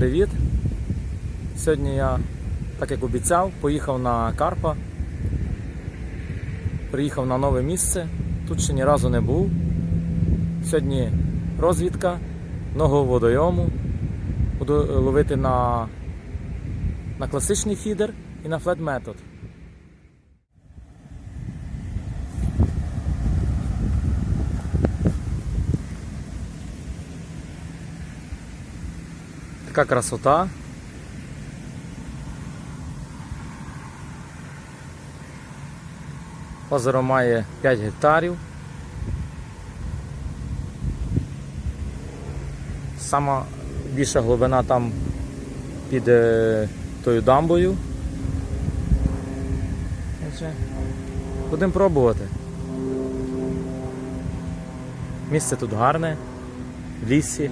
привіт! Сьогодні я, так як обіцяв, поїхав на Карпа. Приїхав на нове місце. Тут ще ні разу не був. Сьогодні розвідка нового водойому. Буду ловити на, на класичний фідер і на флет метод. Така красота. Озеро має 5 гектарів. Сама більша глибина там під е, тою дамбою. Будемо пробувати. Місце тут гарне, в лісі.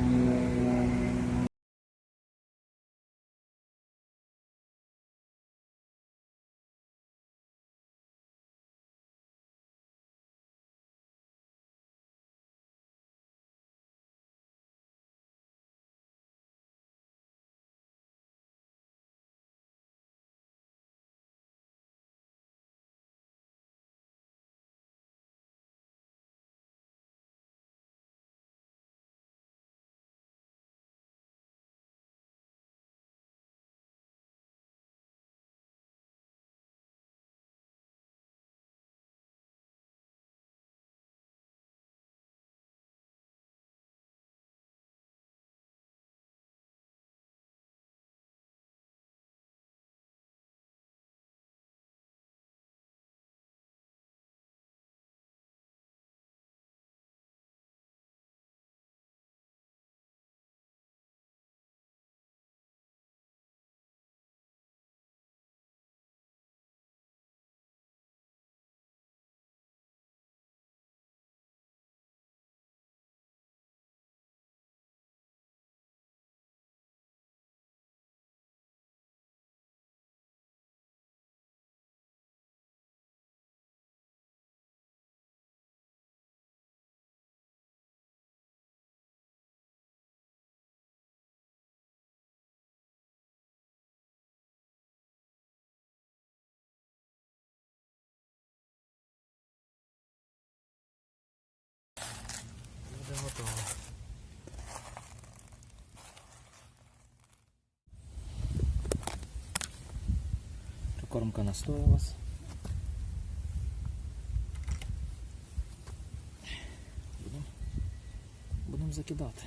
Прикормка настоялась. Будемо будем закидати.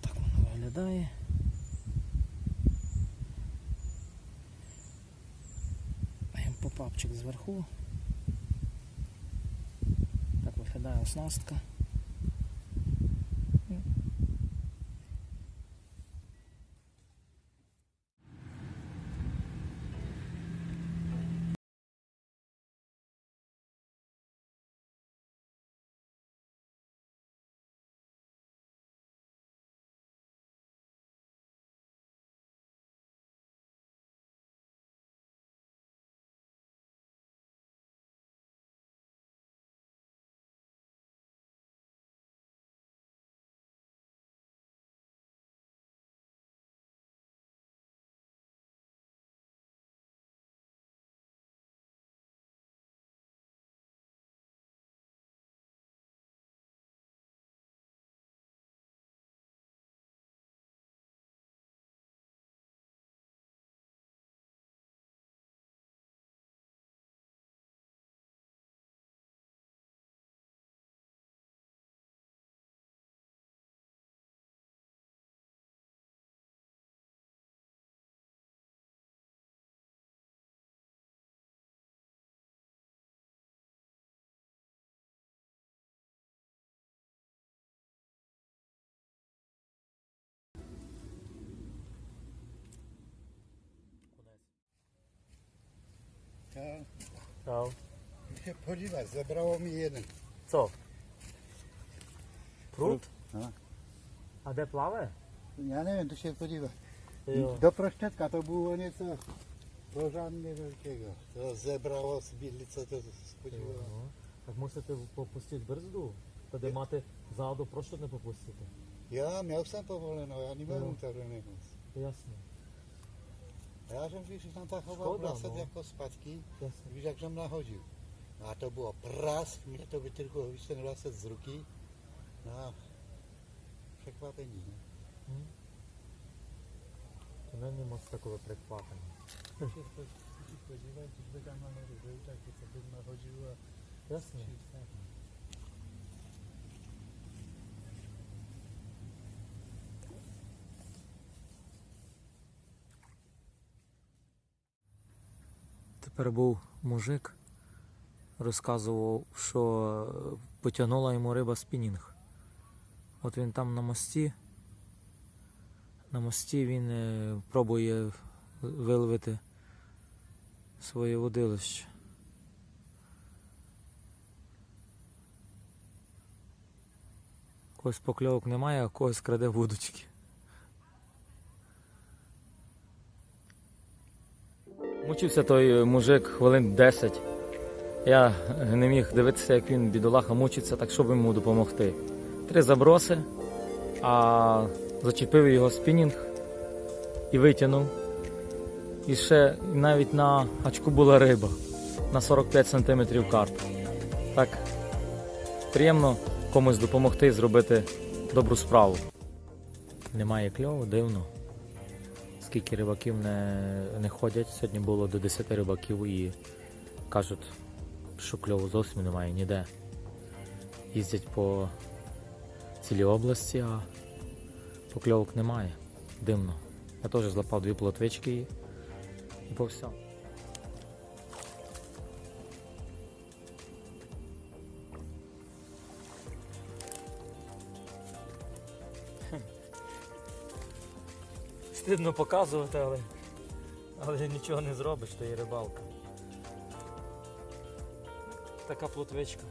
Так воно виглядає. Попапчик зверху. Так виглядає оснастка. Čau. Čau. Může podívat, zebralo mi jeden. Co? Prut? No. A jde plave? Já nevím, to je podívat. Jo. Do proštětka to bylo něco pořádně velkého. To zebralo z bydlice, to podívalo. Tak musíte popustit brzdu. Tady máte zádu, proč to nepopustíte? Já měl jsem povoleno, já nemám tady nemoc. Jasně. Já jsem żem w większych kątach chował Szkoda, no. jako zpátky, Jasne. víš, jak jsem nahodil. No a to bylo prask, mě to vytrklo, víš, ten laset z ruky. No, a překvapení. przekwapieni. Hmm. To není moc takové překvapení. Podívat, když by tam na mě tak by se by nahodil a Jasně. čistá. Тепер був мужик, розказував, що е, потягнула йому риба спінінг. От він там на мості. На мості він е, пробує виловити своє водилище. Когось покльовок немає, а когось краде вудочки. Мучився той мужик хвилин 10. Я не міг дивитися, як він бідолаха мучиться, так щоб йому допомогти. Три заброси, а зачепив його спінінг і витягнув. І ще навіть на гачку була риба на 45 см карп. Так приємно комусь допомогти зробити добру справу. Немає кльову, дивно. Скільки рибаків не, не ходять. Сьогодні було до 10 рибаків і кажуть, що кльову зовсім немає ніде. Їздять по цілій області, а покльовок немає. Дивно. Я теж злапав дві плотвички і, по все. Стидно показувати, але, але нічого не зробиш, то є рибалка. Така плотвичка.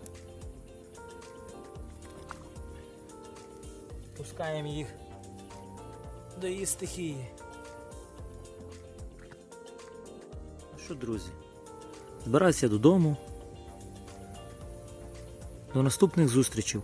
Пускаємо їх до її стихії. Ну що, друзі? Збирайся додому. До наступних зустрічей.